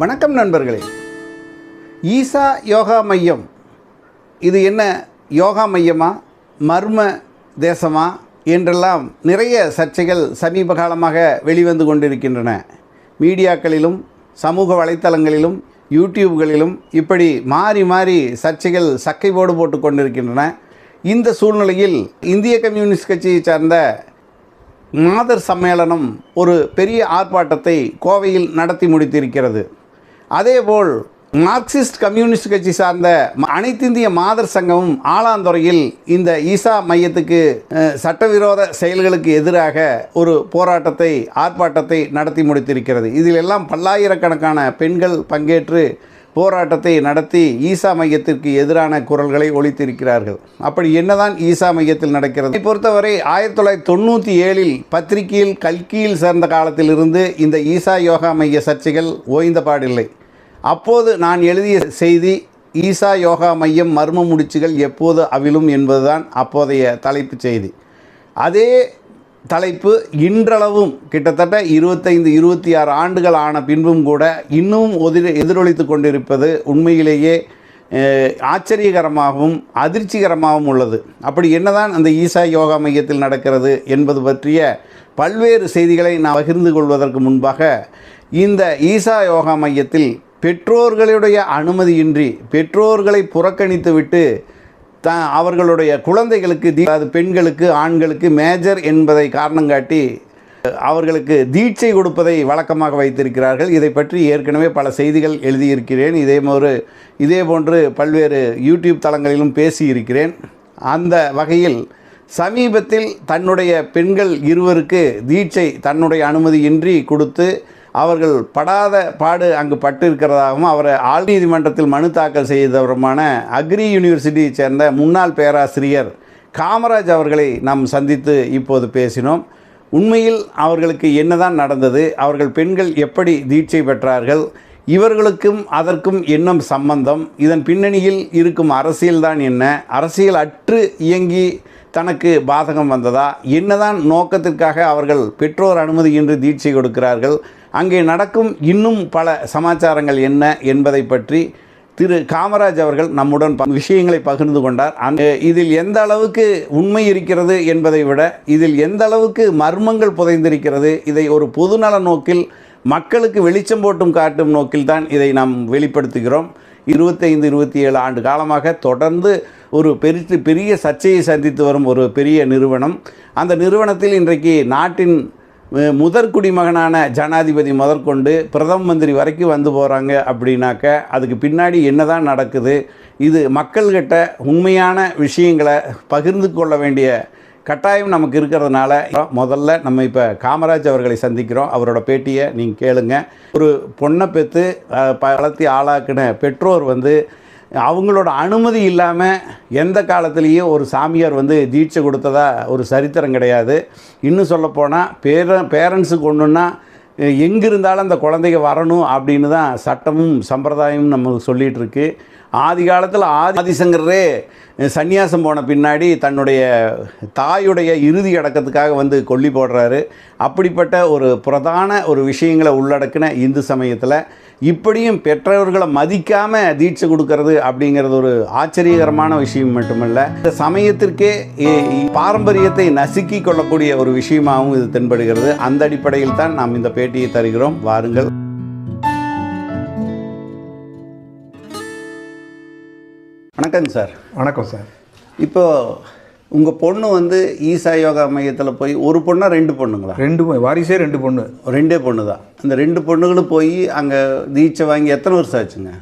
வணக்கம் நண்பர்களே. ஈசா யோகா மையம். இது என்ன யோகா மையமா? மர்ம தேசமா? என்றெல்லாம் நிறைய சர்ச்சைகள் சமீப காலமாக வெளிவந்து கொண்டிருக்கின்றன. மீடியாக்களிலும் சமூக வலைத்தளங்களிலும் யூடியூப்களிலும் இப்படி மாறி மாறி சர்ச்சைகள் சக்கை போடு போட்டு கொண்டிருக்கின்றன. இந்த சூழ்நிலையில் இந்திய கம்யூனிஸ்ட் கட்சியை சார்ந்த மாதர் சம்மேளனம் ஒரு பெரிய ஆர்ப்பாட்டத்தை கோவையில் நடத்தி முடித்திருக்கிறது. அதேபோல் மார்க்சிஸ்ட் கம்யூனிஸ்ட் கட்சி சார்ந்த அனைத்திந்திய மாதர் சங்கமும் ஆலாந்துறையில் இந்த ஈசா மையத்துக்கு சட்டவிரோத செயல்களுக்கு எதிராக ஒரு போராட்டத்தை ஆர்ப்பாட்டத்தை நடத்தி முடித்திருக்கிறது. இதில் எல்லாம் பல்லாயிரக்கணக்கான பெண்கள் பங்கேற்று போராட்டத்தை நடத்தி ஈசா மையத்திற்கு எதிரான குரல்களை ஒழித்திருக்கிறார்கள் அப்படி என்னதான் ஈசா மையத்தில் நடக்கிறது? பொறுத்தவரை ஆயிரத்தி தொள்ளாயிரத்தி தொண்ணூற்றி ஏழில் பத்திரிகையில் கல்கியில் சேர்ந்த காலத்திலிருந்து இந்த ஈசா யோகா மைய சர்ச்சைகள் ஓய்ந்த பாடில்லை. அப்போது நான் எழுதிய செய்தி ஈசா யோகா மையம் மர்ம முடிச்சுகள் எப்போது அவிழும் என்பதுதான் அப்போதைய தலைப்பு செய்தி. அதே தலைப்பு இன்றளவும் கிட்டத்தட்ட இருபத்தைந்து இருபத்தி ஆறு ஆண்டுகள் ஆன பின்பும் கூட இன்னும் ஒதிர எதிரொலித்து கொண்டிருப்பது உண்மையிலேயே ஆச்சரியகரமாகவும் அதிர்ச்சிகரமாகவும் உள்ளது. அப்படி என்னதான் அந்த ஈசா யோகா மையத்தில் நடக்கிறது என்பது பற்றிய பல்வேறு செய்திகளை நான் பகிர்ந்து கொள்வதற்கு முன்பாக இந்த ஈசா யோகா மையத்தில் பெற்றோர்களுடைய அனுமதியின்றி பெற்றோர்களை புறக்கணித்துவிட்டு த அவர்களுடைய குழந்தைகளுக்கு தீ அதாவது பெண்களுக்கு ஆண்களுக்கு மேஜர் என்பதை காரணம் காட்டி அவர்களுக்கு தீட்சை கொடுப்பதை வழக்கமாக வைத்திருக்கிறார்கள். இதை பற்றி ஏற்கனவே பல செய்திகள் எழுதியிருக்கிறேன். இதே ஒரு இதே போன்று பல்வேறு யூடியூப் தளங்களிலும் பேசியிருக்கிறேன். அந்த வகையில் சமீபத்தில் தன்னுடைய பெண்கள் இருவருக்கு தீட்சை தன்னுடைய அனுமதியின்றி கொடுத்து அவர்கள் படாத பாடு அங்கு பட்டு இருக்கிறதாகவும் அவரை ஆள் நீதிமன்றத்தில் மனு தாக்கல் செய்தவருமான அக்ரி யூனிவர்சிட்டியை சேர்ந்த முன்னாள் பேராசிரியர் காமராஜ் அவர்களை நாம் சந்தித்து இப்போது பேசினோம். உண்மையில் அவர்களுக்கு என்னதான் நடந்தது அவர்கள் பெண்கள் எப்படி தீட்சை பெற்றார்கள் இவர்களுக்கும் அதற்கும் என்ன சம்பந்தம் இதன் பின்னணியில் இருக்கும் அரசியல்தான் என்ன அரசியல் அற்று இயங்கி தனக்கு பாதகம் வந்ததா என்னதான் நோக்கத்திற்காக அவர்கள் பெற்றோர் அனுமதியின்றி தீட்சை கொடுக்கிறார்கள் அங்கே நடக்கும் இன்னும் பல சமாச்சாரங்கள் என்ன என்பதை பற்றி திரு காமராஜ் அவர்கள் நம்முடன் ப- விஷயங்களை பகிர்ந்து கொண்டார். இதில் எந்த அளவுக்கு உண்மை இருக்கிறது என்பதை விட இதில் எந்த அளவுக்கு மர்மங்கள் புதைந்திருக்கிறது இதை ஒரு பொதுநல நோக்கில் மக்களுக்கு வெளிச்சம் போட்டும் காட்டும் நோக்கில் தான் இதை நாம் வெளிப்படுத்துகிறோம். இருபத்தைந்து இருபத்தி ஏழு ஆண்டு காலமாக தொடர்ந்து ஒரு பெரிய பெரிய சர்ச்சையை சந்தித்து வரும் ஒரு பெரிய நிறுவனம். அந்த நிறுவனத்தில் இன்றைக்கு நாட்டின் முதற் குடிமகனான ஜனாதிபதி முதற்கொண்டு பிரதம மந்திரி வரைக்கும் வந்து போகிறாங்க அப்படின்னாக்க அதுக்கு பின்னாடி என்னதான் நடக்குது? இது மக்கள்கிட்ட உண்மையான விஷயங்களை பகிர்ந்து கொள்ள வேண்டிய கட்டாயம் நமக்கு இருக்கிறதுனால முதல்ல நம்ம இப்போ காமராஜ் அவர்களை சந்திக்கிறோம். அவரோட பேட்டியை நீங்கள் கேளுங்க. ஒரு பொண்ணை பெற்று வளர்த்தி ஆளாக்குன பெற்றோர் வந்து அவங்களோட அனுமதி இல்லாமல் எந்த காலத்துலேயும் ஒரு சாமியார் வந்து தீட்சை கொடுத்ததா ஒரு சரித்திரம் கிடையாது. இன்னும் சொல்லப்போனால் பேர பேரண்ட்ஸுக்கு ஒன்றுன்னா எங்கே இருந்தாலும் அந்த குழந்தைங்க வரணும் அப்படின்னு தான் சட்டமும் சம்பிரதாயமும் நம்ம சொல்லிகிட்ருக்கு ஆதி காலத்தில் ஆதி ஆதிசங்கரே சந்நியாசம் போன பின்னாடி தன்னுடைய தாயுடைய இறுதி அடக்கத்துக்காக வந்து கொல்லி போடுறாரு. அப்படிப்பட்ட ஒரு பிரதான ஒரு விஷயங்களை உள்ளடக்கின இந்து சமயத்தில் இப்படியும் பெற்றவர்களை மதிக்காமல் தீட்சை கொடுக்கறது அப்படிங்கிறது ஒரு ஆச்சரியகரமான விஷயம் மட்டுமல்ல. இந்த சமயத்திற்கே பாரம்பரியத்தை நசுக்கி கொள்ளக்கூடிய ஒரு விஷயமாகவும் இது தென்படுகிறது. அந்த அடிப்படையில் தான் நாம் இந்த பேட்டியை தருகிறோம். வாருங்கள். வணக்கம் சார். வணக்கம் சார். இப்போ உங்கள் பொண்ணு வந்து ஈசா யோகா மையத்தில் போய் ஒரு பொண்ணா ரெண்டு பொண்ணுங்களா? ரெண்டு வாரிசே ரெண்டு பொண்ணு. ரெண்டே பொண்ணு தான் அந்த ரெண்டு பொண்ணுகளும் போய் அங்கே தீட்சை வாங்கி எத்தனை வருஷம் ஆச்சுங்க?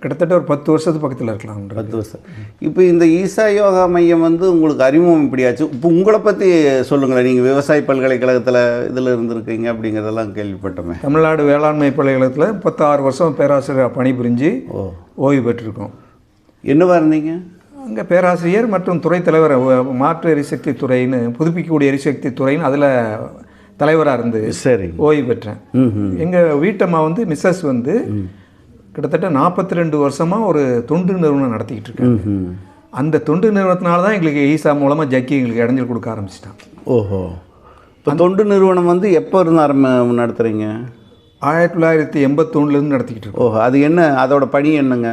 கிட்டத்தட்ட ஒரு பத்து வருஷத்து பக்கத்தில் இருக்கலாம் பத்து வருஷம். இப்போ இந்த ஈசா யோகா மையம் வந்து உங்களுக்கு அறிமுகம் இப்படியாச்சு? இப்போ உங்களை பற்றி சொல்லுங்களேன். நீங்கள் விவசாய பல்கலைக்கழகத்தில் இதில் இருந்திருக்கீங்க அப்படிங்கிறதெல்லாம் கேள்விப்பட்டோமே. தமிழ்நாடு வேளாண்மை பல்கலைக்கழகத்தில் முப்பத்தாறு வருஷம் பேராசிரியர் பணிபுரிஞ்சு ஓ. ஓய்வு பெற்றிருக்கோம். என்னவா இருந்தீங்க? அங்கே பேராசிரியர் மற்றும் துறை தலைவர் மாற்று எரிசக்தி துறைன்னு புதுப்பிக்கக்கூடிய எரிசக்தி துறைன்னு அதில் தலைவராக இருந்து சரி. ஓய்வு பெற்றேன். எங்கள் வீட்டம்மா வந்து மிஸ்ஸஸ் வந்து கிட்டத்தட்ட நாற்பத்தி ரெண்டு வருஷமாக ஒரு தொண்டு நிறுவனம் நடத்திக்கிட்டு இருக்கேன். அந்த தொண்டு நிறுவனத்தினால தான் எங்களுக்கு ஈசா மூலமாக ஜக்கி எங்களுக்கு இடைஞ்சல் கொடுக்க ஆரம்பிச்சிட்டான். ஓஹோ. இப்போ தொண்டு நிறுவனம் வந்து எப்போ இருந்து ஆரம்ப நடத்துகிறீங்க ஆயிரத்தி தொள்ளாயிரத்தி எண்பத்தொன்னுலேருந்து நடத்திக்கிட்டு இருக்கோம். ஓஹோ. அது என்ன அதோட பணி என்னங்க?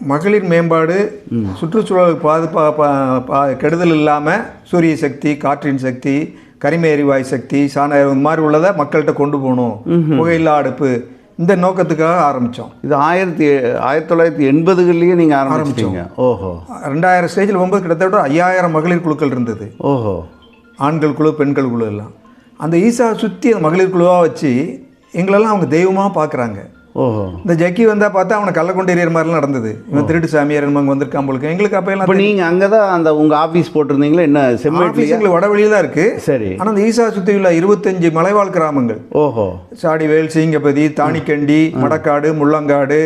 மகளிர் மேம்பாடு சுற்றுச்சூழலுக்கு பாதுகா பா- பா- கெடுதல் இல்லாமல் சூரிய சக்தி காற்றின் சக்தி கரிம எரிவாயு சக்தி சாண இந்த மாதிரி உள்ளதை மக்கள்கிட்ட கொண்டு போகணும். புகையில்லா அடுப்பு. இந்த நோக்கத்துக்காக ஆரம்பித்தோம் இது ஆயிரத்தி ஆயிரத்தி தொள்ளாயிரத்தி எண்பதுகள்லேயே நீங்கள் ஆரம்பிச்சிட்டீங்க. ஓஹோ. ரெண்டாயிரம் ஸ்டேஜில் போகும்போது கிட்டத்தட்ட ஐயாயிரம் மகளிர் குழுக்கள் இருந்தது. ஓஹோ. ஆண்கள் குழு பெண்கள் குழு எல்லாம். அந்த ஈசா சுற்றி அந்த மகளிர் குழுவாக வச்சு எங்களெல்லாம் அவங்க தெய்வமாக பார்க்குறாங்க ஓஹோ. இந்த ஜக்கி வந்தால் பார்த்தா அவனை கள்ள கொண்டு எறிகிற மாதிரிலாம் நடந்தது. இவன் திருட்டு சாமியார் அங்கே வந்திருக்கான் போலுக்கு எங்களுக்கு அப்போ எல்லாம் இப்போ நீங்கள் அங்கே தான் அந்த உங்கள் ஆஃபீஸ் போட்டிருந்தீங்களா? என்ன ஆஃபீஸ் எங்களுக்கு வடவழியில் தான் இருக்குது சரி. ஆனால் அந்த ஈசா சுற்றி உள்ள இருபத்தஞ்சு மலைவாழ் கிராமங்கள். ஓஹோ. சாடிவேல் சீங்கப்பதி தாணிக்கண்டி மடக்காடு முள்ளங்காடு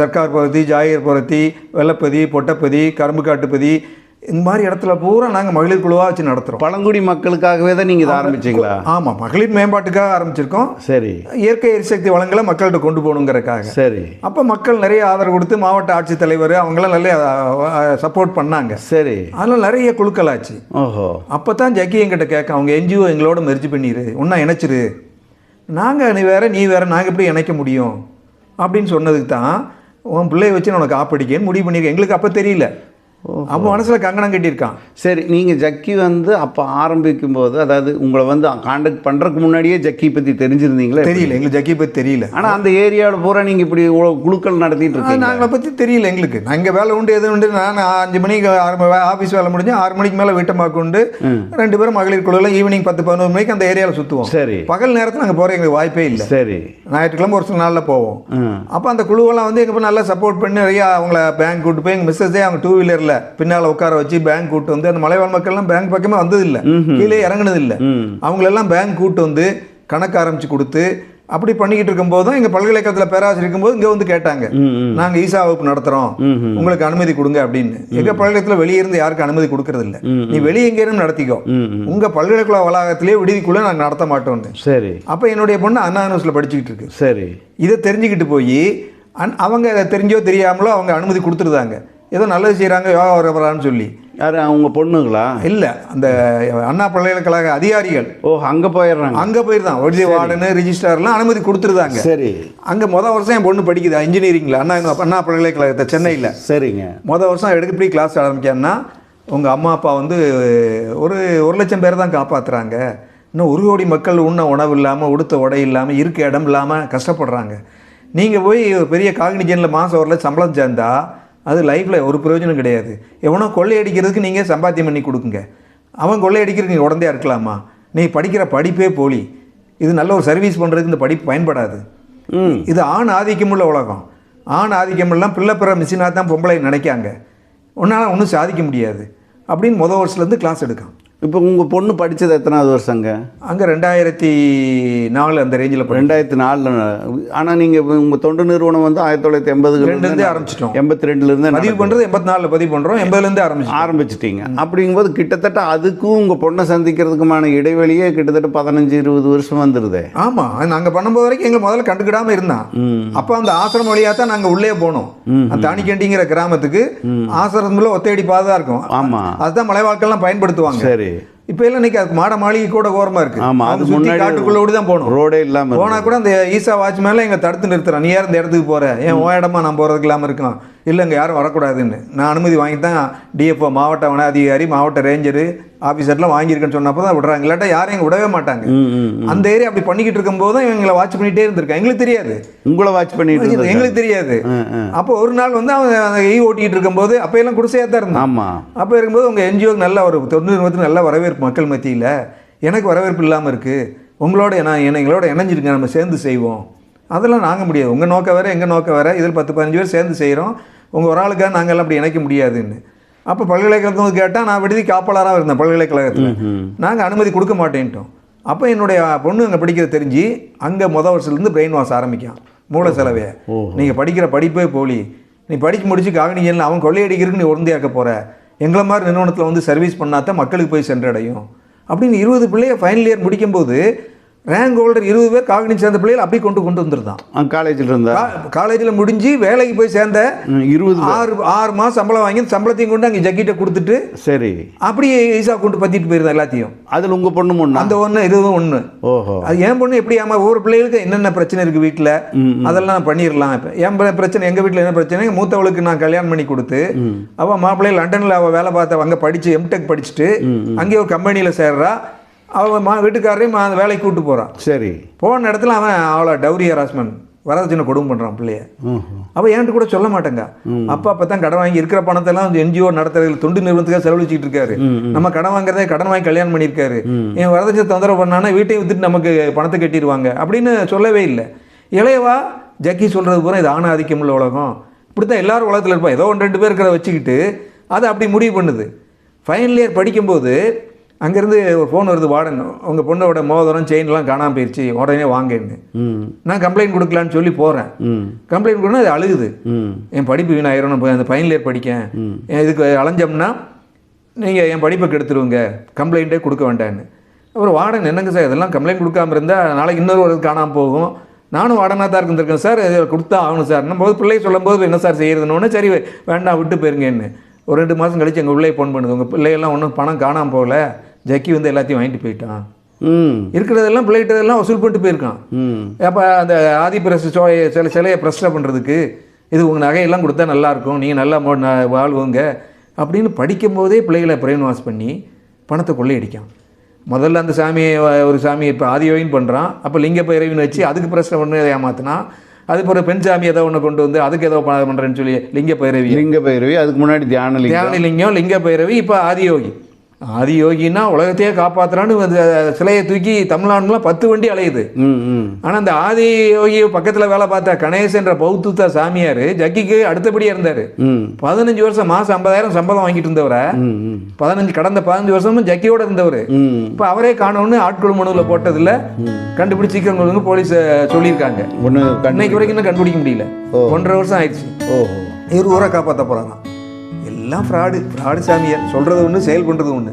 சர்க்கார் பகுதி ஜாகிர்புரத்தி வெள்ளப்பதி பொட்டப்பதி கரும்புக்காட்டுப்பதி இந்த மாதிரி இடத்துல பூரா நாங்கள் மகளிர் குழுவாக வச்சு நடத்துகிறோம் பழங்குடி மக்களுக்காகவே தான் நீங்கள் இதை ஆரம்பிச்சீங்களா? ஆமாம் மகளிர் மேம்பாட்டுக்காக ஆரம்பிச்சிருக்கோம். சரி. இயற்கை எரிசக்தி வளங்களை மக்கள்கிட்ட கொண்டு போகணுங்கிறக்காக சரி. அப்போ மக்கள் நிறைய ஆதரவு கொடுத்து மாவட்ட ஆட்சித்தலைவர் அவங்களாம் நிறைய சப்போர்ட் பண்ணாங்க. சரி. அதெல்லாம் நிறைய குழுக்கள் ஆச்சு. ஓஹோ. அப்போ தான் ஜக்கி எங்கிட்ட கேட்க அவங்க என்ஜிஓ எங்களோட மெர்ஜ் பண்ணிடு ஒன்றா இணைச்சிரு. நாங்கள் நீ வேற நீ வேற நாங்கள் எப்படி இணைக்க முடியும்? அப்படின்னு சொன்னதுக்கு தான் உன் பிள்ளைய வச்சு உனக்கு ஆப்படிக்கேன்னு முடிவு பண்ணியிருக்கேன். எங்களுக்கு அப்போ தெரியல. அப்போ மனசில் கங்கணம் கட்டியிருக்கான். சரி நீங்கள் ஜக்கி வந்து அப்போ ஆரம்பிக்கும் போது அதாவது உங்களை வந்து காண்டாக்ட் பண்ணுறதுக்கு முன்னாடியே ஜக்கி பற்றி தெரிஞ்சிருந்தீங்களா தெரியல எங்களுக்கு ஜக்கி பற்றி தெரியல. ஆனால் அந்த ஏரியாவில் பூரா நீங்கள் இப்படி குழுக்கள் நடத்திட்டு இருக்கீங்க. நாங்களை பற்றி தெரியல எங்களுக்கு. நாங்கள் வேலை உண்டு எது உண்டு நான் அஞ்சு மணிக்கு ஆஃபீஸ் வேலை முடிஞ்சு ஆறு மணிக்கு மேலே வீட்டை கொண்டு ரெண்டு பேரும் மகளிர் குழுவில் ஈவினிங் பத்து பதினோரு மணிக்கு அந்த ஏரியாவில் சுற்றுவோம் சரி. பகல் நேரத்தில் நாங்கள் போகிற எங்களுக்கு வாய்ப்பே இல்லை. சரி. ஞாயிற்றுக்கிழமை ஒரு சில நாளில் போவோம். அப்போ அந்த குழுவெல்லாம் வந்து எங்கள் நல்லா சப்போர்ட் பண்ணி நிறைய அவங்கள பேங்க் கூட்டு போய் எங்கள் மிஸ்ஸஸே அவங்க டூ வீலரில் பின்னால் உட்கார வச்சு பேங்க் கூட்டு வந்து அந்த மலைவாழ் மக்கள்லாம் பேங்க் பக்கமே வந்ததில்லை. கீழே இறங்குனது இல்லை ம். அவங்களெல்லாம் பேங்க் கூட்டு வந்து கணக்கு ஆரம்பிச்சு கொடுத்து அப்படி பண்ணிக்கிட்டு இருக்கும்போது தான் எங்கள் பல்கலைக்கழகத்தில் பேராசிரியர் இருக்கும்போது இங்கே வந்து கேட்டாங்க. நாங்கள் ஈசா வகுப்பு நடத்துகிறோம். உங்களுக்கு அனுமதி கொடுங்க அப்படின்னு. எங்கள் பல்கலைக்கழகத்தில் வெளியே இருந்து யாருக்கும் அனுமதி கொடுக்கறது இல்லை நீ வெளியே எங்கே இருந்து நடத்திக்கோ. உங்கள் பல்கலைக்கழக வளாகத்திலே விடுதிக்குள்ளே நாங்கள் நடத்த மாட்டோம்னு. சரி. அப்போ என்னுடைய பொண்ணு அண்ணா யூனிவர்சிட்டியில் படிச்சுக்கிட்டு இருக்கு. சரி. இதை தெரிஞ்சுக்கிட்டு போய் அவங்க அதை தெரிஞ்சோ தெரியாமலோ அவங்க அனுமதி கொடுத்துருந்தாங்க ஏதோ நல்லது செய்கிறாங்க யோகா வரப்படான்னு சொல்லி. யார் அவங்க பொண்ணுங்களா? இல்லை அந்த அண்ணா பல்கலைக்கழக அதிகாரிகள். ஓ அங்கே போயிடுறாங்க. அங்கே போயிருந்தான். விடுதி வார்டனு ரிஜிஸ்டார்லாம் அனுமதி கொடுத்துருந்தாங்க. சரி. அங்கே மொதல் வருஷம் என் பொண்ணு படிக்குது இன்ஜினியரிங்கில் அண்ணா அண்ணா பல்கலைக்கழகத்தை சென்னையில். சரிங்க. மொதல் வருஷம் எடுக்க எப்படி கிளாஸ் ஆரம்பிக்கான்னா உங்கள் அம்மா அப்பா வந்து ஒரு ஒரு லட்சம் பேர் தான் காப்பாற்றுறாங்க இன்னும் ஒரு கோடி மக்கள் உண்ண உணவு இல்லாமல் உடுத்த உடை இல்லாமல் இருக்க இடம் இல்லாமல் கஷ்டப்படுறாங்க. நீங்கள் போய் பெரிய காக்னிஜனில் மாதம் ஒரு லட்சம் சம்பளம் சேர்ந்தா அது லைஃப்பில் ஒரு பிரயோஜனம் கிடையாது. எவனோ கொள்ளையடிக்கிறதுக்கு நீங்கள் சம்பாத்தியம் பண்ணி கொடுக்குங்க. அவன் கொள்ளையடிக்கிறதுக்கு நீங்கள் உடந்தையாக இருக்கலாமா? நீ படிக்கிற படிப்பே போலி. இது நல்ல ஒரு சர்வீஸ் பண்ணுறதுக்கு இந்த படிப்பு பயன்படாது. ம். இது ஆண் ஆதிக்கமுள்ள உலகம். ஆண் ஆதிக்கமெல்லாம் பிள்ளை பிற மிஷினாக தான் பொம்பளை நினைக்காங்க. உன்னால் ஒன்றும் சாதிக்க முடியாது. அப்படின்னு முத வருஷத்துலேருந்து கிளாஸ் எடுக்கான். இப்போ உங்கள் பொண்ணு படித்தது எத்தனாவது வருஷங்க? அங்கே ரெண்டாயிரத்தி நாலு அந்த ரேஞ்சில் ரெண்டாயிரத்தி நாலில். ஆனால் நீங்கள் உங்கள் தொண்டு நிறுவனம் வந்து ஆயிரத்தி தொள்ளாயிரத்தி எண்பதுலேருந்து ஆரம்பிச்சிட்டோம். எண்பத்தி ரெண்டுலேருந்து பதிவு பண்ணுறது எண்பத்தி நாலில் பதிவு பண்ணுறோம் எண்பதுலேருந்தே ஆரம்பிச்சிட்டோம். ஆரம்பிச்சிட்டீங்க. அப்படிங்கும்போது கிட்டத்தட்ட அதுக்கும் உங்கள் பொண்ணை சந்திக்கிறதுக்குமான இடைவெளியே கிட்டத்தட்ட பதினஞ்சு இருபது வருஷம் வந்துடுதே ஆமாம் நாங்கள் பண்ணும்போது வரைக்கும் எங்களை முதல்ல கண்டுக்கிடாமல் இருந்தான் அப்போ அந்த ஆசிரமம் வழியாக தான் நாங்கள் உள்ளே போனோம். அந்த தானிக்கண்டிங்கிற கிராமத்துக்கு ஆசிரமத்தில் ஒத்தையடி பாதை இருக்கும். ஆமாம் அதுதான் மலை வாழ்க்கைலாம் பயன்படுத்துவாங்க. சரி. இப்போ எல்லாம் இன்னைக்கு அதுக்கு மாட மாளிகை கூட ஓரமாக இருக்கு. ஆமா, அது முன்னாடி காட்டுக்குள்ள ஓடி தான் போகணும். ரோடே இல்லாமல் போனா கூட அந்த ஈசா வாட்ச்மேன்ல எங்க தடுத்து நிறுத்துறான். நீ யார் இந்த இடத்துக்கு போற? ஏன் உன் இடமா நான் போறதுக்கு இல்லாம இருக்கலாம். இல்லை இங்க யாரும் வரக்கூடாதுன்னு. நான் அனுமதி வாங்கி தான் டிஎஃப்ஓ மாவட்ட வன அதிகாரி மாவட்ட ரேஞ்சரு ஆஃபீஸர்லாம் வாங்கியிருக்கேன்னு சொன்னப்போ தான் விடுறாங்க. இல்லாட்டா யாரும் எங்க விடவே மாட்டாங்க. அந்த ஏரியா அப்படி பண்ணிக்கிட்டு இருக்கும்போது தான் இவங்களை வாட்ச் பண்ணிட்டே இருந்திருக்கான் எங்களுக்கு தெரியாது. உங்களை வாட்ச் பண்ணிட்டு எங்களுக்கு தெரியாது. அப்போ ஒரு நாள் வந்து அந்த ஈ ஓட்டிக்கிட்டு இருக்கும்போது அப்போ எல்லாம் குடிசையாக தான் இருந்தான் ஆமாம் அப்போ இருக்கும்போது உங்கள் என்ஜிஓக்கு நல்ல ஒரு தொண்டு நிறுவனத்துக்கு நல்ல வரவேற்பு மக்கள் மத்தியில். எனக்கு வரவேற்பு இல்லாமல் இருக்குது உங்களோட நான் எங்களோட இணைஞ்சிருங்க நம்ம சேர்ந்து செய்வோம். அதெல்லாம் நாங்கள் முடியாது. உங்கள் நோக்க வேறு எங்கள் நோக்க வேறு. இதில் பத்து பதினஞ்சு பேர் சேர்ந்து செய்கிறோம் உங்கள் ஒரு ஆளுக்காக நாங்கள் எல்லாம் அப்படி இணைக்க முடியாதுன்னு. அப்போ பல்கலைக்கழகத்துக்கு வந்து கேட்டால் நான் விடுதி காப்பாளராக இருந்தேன் பல்கலைக்கழகத்தில். நாங்கள் அனுமதி கொடுக்க மாட்டேன்ட்டோம். அப்போ என்னுடைய பொண்ணு அங்கே படிக்கிறது தெரிஞ்சு அங்கே மொதல் வருஷத்துலேருந்து பிரெயின் வாஷ் ஆரம்பிக்கும் மூல செலவே. நீங்கள் படிக்கிற படிப்பே போலி. நீ படிச்சு முடிச்சு காகனிஜனில் அவன் கொள்ளையடிக்கிறதுக்கு நீ உடந்தையாக்க போகிற எங்களை மாதிரி நிறுவனத்தில் வந்து சர்வீஸ் பண்ணாதான் மக்களுக்கு போய் சென்றடையும். அப்படின்னு இருபது பிள்ளைய ஃபைனல் இயர் முடிக்கும்போது ரேங்க் ஹோல்டர் இருபது பேர் காகனிச்சு சேர்ந்த பிள்ளைகள் அப்படி கொண்டு கொண்டு வந்துருந்தான். காலேஜில் இருந்தா? காலேஜில் முடிஞ்சு வேலைக்கு போய் சேர்ந்த இருபது. ஆறு ஆறு மாதம் சம்பளம் வாங்கி சம்பளத்தையும் கொண்டு அங்கே ஜக்கிட்ட கொடுத்துட்டு சரி. அப்படியே ஈஸா கொண்டு பத்திட்டு போயிருந்தேன் எல்லாத்தையும். அதில் உங்கள் பொண்ணு முன்னா? அந்த ஒன்று இதுவும் ஒன்று ஓஹோ. அது என் பொண்ணு எப்படி ஆமா ஒவ்வொரு பிள்ளைகளுக்கு என்னென்ன பிரச்சனை இருக்குது வீட்டில் அதெல்லாம் பண்ணிடலாம் இப்போ. என் பிர- பிரச்சனை எங்கள் வீட்டில் என்ன பிரச்சனை? மூத்தவளுக்கு நான் கல்யாணம் பண்ணி கொடுத்து அவள் மாப்பிள்ளை லண்டனில் அவள் வேலை பார்த்த அங்கே படித்து எம்டெக் படிச்சுட்டு அங்கேயே ஒரு கம்பெனியில் சேர்றா. அவள் மா வீட்டுக்காரரையும் மா- அந்த வேலைக்கு கூட்டு போகிறான் சரி. போன இடத்துல அவன் அவளை டவுரி ஹராஸ்மெண்ட் வரதட்சணை கொடுமை பண்ணுறான் பிள்ளைய. அவள் என்கிட்ட கூட சொல்ல மாட்டேங்க. அப்பா அப்போ தான் கடன் வாங்கி இருக்கிற பணத்தெல்லாம் என்ஜிஓ நடத்துறது தொண்டு நிறுவனத்துக்காக செலவழிச்சிட்டு இருக்காரு. நம்ம கடன் வாங்குறதே கடன் வாங்கி கல்யாணம் பண்ணியிருக்காரு. என் வரதட்சணை தொந்தரவு பண்ணானா வீட்டையும் வித்துட்டு நமக்கு பணத்தை கட்டிடுவாங்க. அப்படின்னு சொல்லவே இல்லை. இளையவா ஜக்கி சொல்கிறது பூரா இது ஆண ஆதிக்கம் உள்ள உலகம். இப்படி தான் எல்லாரும் உலகத்தில் இருப்பா ஏதோ ஒன்று ரெண்டு பேர் இருக்கிறத வச்சுக்கிட்டு அதை அப்படி முடிவு பண்ணுது. ஃபைனல் இயர் படிக்கும்போது அங்கேருந்து ஒரு ஃபோன் வருது வார்டன் உங்கள் பொண்ணோட மோதிரம் செயின்லாம் காணாமல் போயிடுச்சு உடனே வாங்கன்னு. நான் கம்ப்ளைண்ட் கொடுக்கலான்னு சொல்லி போகிறேன் கம்ப்ளைண்ட் கொடுனா அது அழுகுது. என் படிப்பு வீணாயிரும் போய் அந்த ஃபைனல் இயர் படிக்கேன். என் இதுக்கு அலைஞ்சோம்னா நீங்கள் என் படிப்பை கெடுத்துருவீங்க கம்ப்ளைண்ட்டே கொடுக்க வேண்டான்னு அப்புறம் வார்டன் என்னங்க சார் இதெல்லாம் கம்ப்ளைண்ட் கொடுக்காம இருந்தால் நாளைக்கு இன்னொரு ஒரு காணாமல் போகும். நானும் வார்டனாக தான் இருந்திருக்கேன் சார் இதை கொடுத்தா ஆகணும் சார். நம்ம போது பிள்ளை சொல்லும்போது என்ன சார் செய்யறதுன்னு சரி வேண்டாம் விட்டு போயிருங்கன்னு. ஒரு ரெண்டு மாதம் கழிச்சு எங்கள் பிள்ளைய ஃபோன் பண்ணுது. உங்கள் பிள்ளையெல்லாம் ஒன்றும் பணம் காணாமல் போகல. ஜக்கி வந்து எல்லாத்தையும் வாங்கிட்டு போயிட்டான். இருக்கிறதெல்லாம் பிள்ளைகிட்டதெல்லாம் வசூல் பண்ணிட்டு போயிருக்கான். அப்போ அந்த ஆதி பிரஸ் சில சிலையை பிரச்சனை பண்ணுறதுக்கு இது உங்கள் நகையெல்லாம் கொடுத்தா நல்லா இருக்கும் நீங்கள் நல்லா மோ வாழ்வுங்க அப்படின்னு படிக்கும்போதே பிள்ளைகளை பிரெயின் வாஷ் பண்ணி பணத்தை கொள்ளையடிக்கான் முதல்ல அந்த சாமியை ஒரு சாமி இப்போ ஆதியோயின் பண்ணுறான் அப்போ லிங்க பைரவின்னு வச்சு அதுக்கு பிரச்சனை பண்ணி அது பிறகு பெண் சாமி ஏதோ ஒன்று கொண்டு வந்து அதுக்கு ஏதோ பண்ணுறேன்னு சொல்லி லிங்க பைரவி லிங்க பைரவி அதுக்கு முன்னாடி தியான லிங்கம். தியான லிங்கம் லிங்க பைரவி இப்போ ஆதியோகி ஆதியோகின்னா உலகத்தையே காப்பாத்துறான்னு அந்த சிலையை தூக்கி தமிழ்நாடுலாம் பத்து வண்டி அலையுது. ம் ம். ஆனால் அந்த ஆதி யோகி பக்கத்தில் வேலை பார்த்த கணேசன்ற பௌத்துத்த சாமியார் ஜக்கிக்கு அடுத்தபடியாக இருந்தார். ம். பதினஞ்சு வருஷம் மாதம் ஐம்பதாயிரம் சம்பளம் வாங்கிட்டு இருந்தவரை. பதினஞ்சு கடந்த பதினஞ்சு வருஷமும் ஜக்கியோட இருந்தவர். ம். இப்போ அவரே காணோன்னு ஆட்குழு மனுவில் போட்டதில் கண்டுபிடிச்சி சீக்கிரம் கொடுங்க போலீஸ் சொல்லியிருக்காங்க. ஒன்று கண் இன்னைக்கு வரைக்கும் இன்னும் கண்டுபிடிக்க முடியல. ஒன்றரை வருஷம் ஆயிடுச்சு. இவர் ஊரை காப்பாற்ற போகிறாங்க எல்லாம் ஃப்ராடு ஃப்ராடு சாமியார் சொல்கிறது ஒன்று செயல் பண்ணுறது ஒன்று